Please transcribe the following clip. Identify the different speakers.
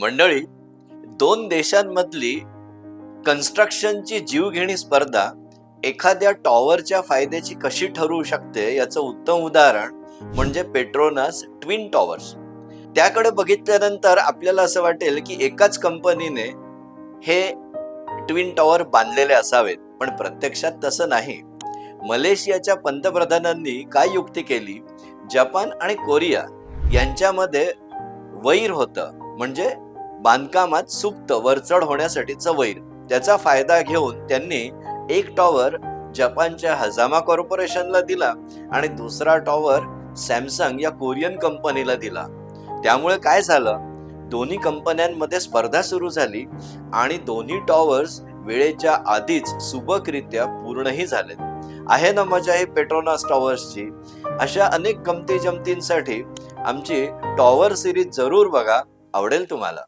Speaker 1: मंडळी दोन देशांमधली कन्स्ट्रक्शनची जीवघेणी स्पर्धा एखाद्या टॉवरच्या फायद्याची कशी ठरू शकते याचं उत्तम उदाहरण म्हणजे पेट्रोनास ट्विन टॉवर्स त्याकडे बघितल्यानंतर आपल्याला असं वाटेल की एकाच कंपनीने हे ट्विन टॉवर बांधलेले असावेत पण प्रत्यक्षात तसं नाही. मलेशियाच्या पंतप्रधानांनी काय युक्ती केली? जपान आणि कोरिया यांच्यामध्ये वैर होतं म्हणजे बांधकामात सुप्त वरचढ होण्यासाठी वैर त्याचा फायदा घेऊन त्यांनी एक टॉवर जपानच्या हजामा कॉर्पोरेशनला दिला आणि दुसरा टॉवर सॅमसंग या कोरियन कंपनीला दिला. त्यामुळे काय झालं? दोन्ही कंपन्यांमध्ये स्पर्धा सुरू झाली आणि दोन्ही टॉवर्स वेळेच्या आधीच सुबकरित्या पूर्णही झाले आहे ना मजा ही पेट्रोनास टॉवर्सची अशा अनेक गमती जमतींसाठी आमची टॉवर सिरीज जरूर बघा. आवडेल तुम्हाला.